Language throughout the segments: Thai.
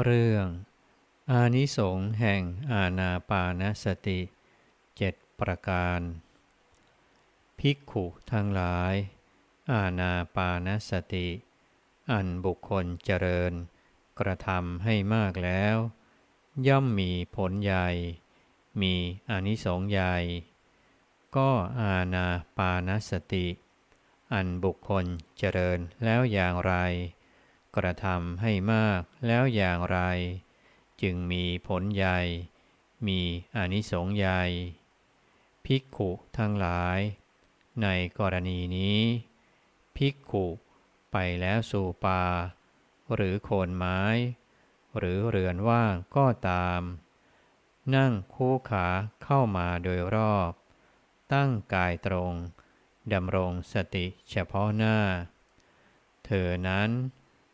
เรื่อง อานิสงส์แห่งอาณาปานสติเจ็ดประการ ภิกขุทั้งหลาย อาณาปานสติ อันบุคคลเจริญ กระทำให้มากแล้ว ย่อมมีผลใหญ่ มีอานิสงส์ใหญ่ ก็อาณาปานสติ อันบุคคลเจริญแล้วอย่างไร กระทำให้มากแล้วอย่างไร จึงมีผลใหญ่ มีอนิสงส์ใหญ่ ภิกขุทั้งหลาย ในกรณีนี้ ภิกขุไปแล้วสู่ป่า หรือโคนไม้ หรือเรือนว่างก็ตาม นั่งคู่ขาเข้ามาโดยรอบ ตั้งกายตรงดำรงสติเฉพาะหน้า เธอนั้น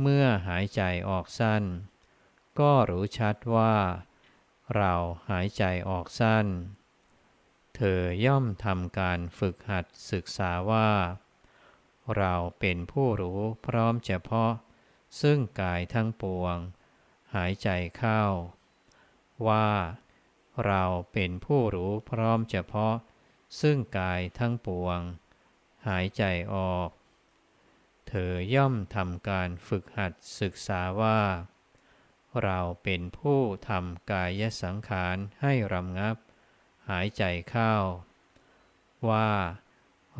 เมื่อหายใจออกสั้น ก็รู้ชัดว่า เราหายใจออกสั้น เธอย่อมทำการฝึกหัดศึกษาว่า เราเป็นผู้รู้พร้อมเฉพาะ ซึ่งกายทั้งปวง หายใจเข้า ว่า เราเป็นผู้รู้พร้อมเฉพาะ ซึ่งกายทั้งปวง หายใจออก เธอย่อมทำการฝึกหัดศึกษาว่า เราเป็นผู้ทำกายสังขารให้รำงับ หายใจเข้า ว่า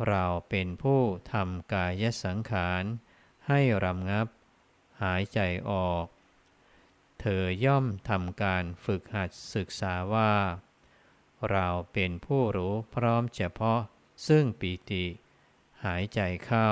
เราเป็นผู้ทำกายสังขารให้รำงับ หายใจออก เธอย่อมทำการฝึกหัดศึกษาว่า เราเป็นผู้รู้พร้อมเฉพาะซึ่งปีติ หายใจเข้า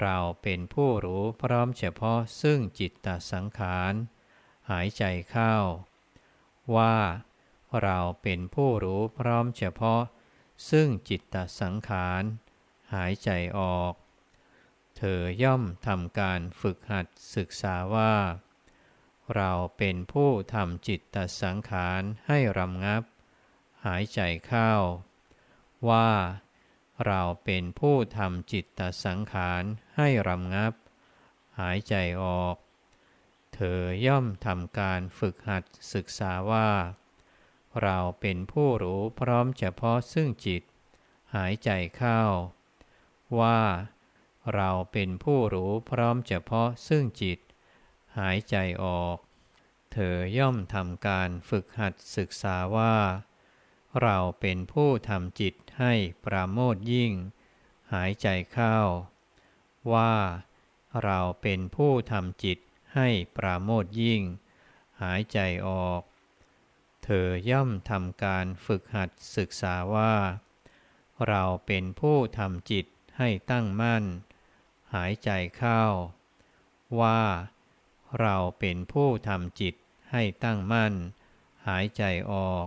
เราเป็นผู้รู้พร้อมเฉพาะซึ่งจิตตสังขาร หายใจเข้า ว่า เราเป็นผู้รู้พร้อมเฉพาะ ซึ่งจิตตสังขาร หายใจออก เธอย่อมทำการฝึกหัดศึกษาว่า เราเป็นผู้ทำจิตตสังขารให้รำงับ หายใจเข้า ว่า เราเป็นผู้ทำจิตตสังขารให้รำงับ หายใจออก เธอย่อมทำการฝึกหัดศึกษาว่า เราเป็นผู้รู้พร้อมเฉพาะซึ่งจิต หายใจเข้า ว่า เราเป็นผู้รู้พร้อมเฉพาะซึ่งจิต หายใจออก เธอย่อมทำการฝึกหัดศึกษาว่า เราเป็นผู้ทำจิตให้ปราโมทยิ่ง หายใจเข้า ว่า เราเป็นผู้ทำจิตให้ปราโมทยิ่ง หายใจออก เธอย่อมทำการฝึกหัดศึกษาว่า เราเป็นผู้ทำจิตให้ตั้งมั่น หายใจเข้า ว่า เราเป็นผู้ทำจิตให้ตั้งมั่น หายใจออก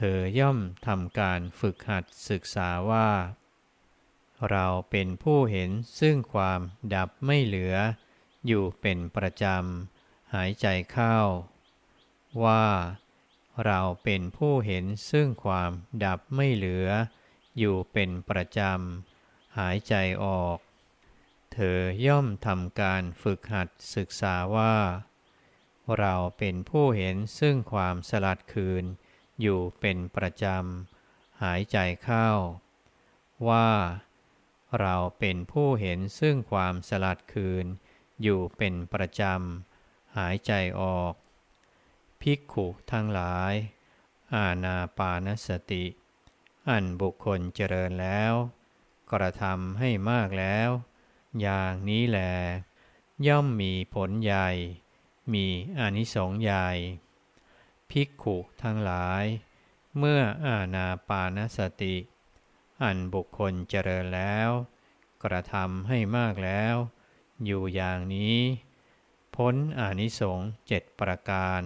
เธอย่อมทำการฝึกหัดศึกษาว่า เราเป็นผู้เห็นซึ่งความดับไม่เหลือ อยู่เป็นประจำ หายใจเข้า ว่า เราเป็นผู้เห็นซึ่งความดับไม่เหลือ อยู่เป็นประจำ หายใจออก เธอย่อมทำการฝึกหัดศึกษาว่า เราเป็นผู้เห็นซึ่งความสลัดคืน อยู่เป็นประจำ หายใจเข้า ว่าเราเป็นผู้เห็นซึ่งความสลัดคืน อยู่เป็นประจำ หายใจออกภิกขุทั้งหลาย อาณาปานสติ อันบุคคลเจริญแล้ว กระทำให้มากแล้ว อย่างนี้แลย่อมมีผลใหญ่ มีอานิสงส์ใหญ่ ภิกขุทั้งหลาย เมื่ออาณาปานสติ อันบุคคลเจริญแล้ว กระทำให้มากแล้ว อยู่อย่างนี้ พ้นอานิสงส์เจ็ดประการ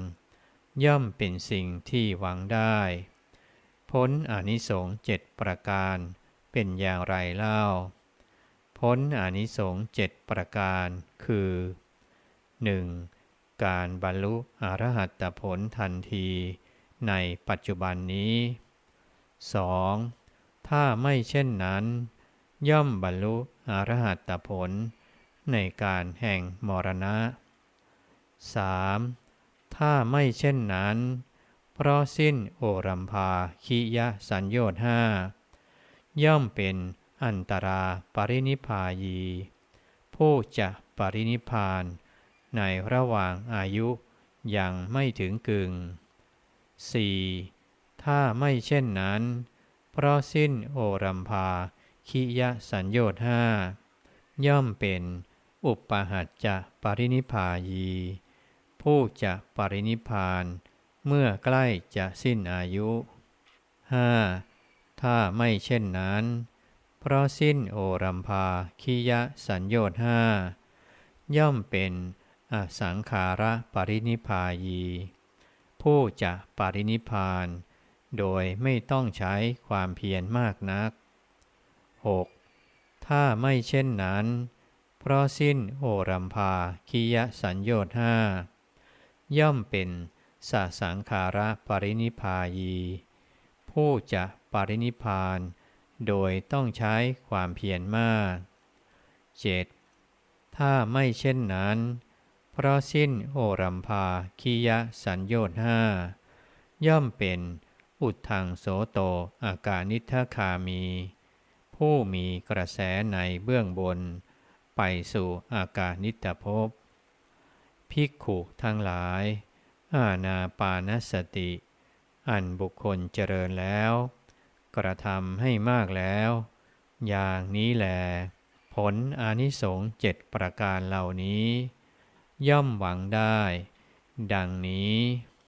ย่อมเป็นสิ่งที่หวังได้ พ้นอนิสงส์เจ็ดประการเป็นอย่างไรเล่า พ้นอนิสงส์เจ็ดประการคือ 1. การบรรลุอรหัตผลทันทีในปัจจุบันนี้ 2. ถ้าไม่เช่นนั้น ย่อมบรรลุอรหัตผล ในการแห่งมรณะ 3. ถ้าไม่เช่นนั้น เพราะสิ้นโอรัมพาคิยะสัญญน์ห้าย่อมเป็นอันตราปรินิพายี ผู้จะปรินิพาน ในระหว่างอายุยังไม่ถึงกึ่ง 4. ถ้าไม่เช่นนั้น เพราะสิ้นโอรัมพาคิยะสัญญน์ห้าย่อมเป็นอุปหัตจะปรินิพายี ผู้จะปรินิพานเมื่อใกล้จะสิ้นอายุ 5. ถ้าไม่เช่นนั้น เพราะสิ้นโอรัมพาคิยะสัญญน์ห้าย่อมเป็น อสังขาระปรินิพายี ผู้จะปรินิพาน โดยไม่ต้องใช้ความเพียรมากนัก 6. ถ้าไม่เช่นนั้น เพราะสิ้นโอรัมพาคิยสัญญน์ห้าย่อมเป็นสสังขาระปรินิพายี ผู้จะปรินิพาน โดยต้องใช้ความเพียรมาก 7. ถ้าไม่เช่นนั้น เพราะสิ้นโอรัมพาคียะสัญญน์ห้าย่อมเป็นอุดทางโสโตอากานิทคามี ผู้มีกระแสในเบื้องบน ไปสู่อากานิตภพภิกขุทั้งหลาย อาณาปานสติ อันบุคคลเจริญแล้ว กระทำให้มากแล้ว อย่างนี้แหลผลอานิสงส์เจ็ดประการเหล่านี้ ย่อมหวังได้ ดังนี้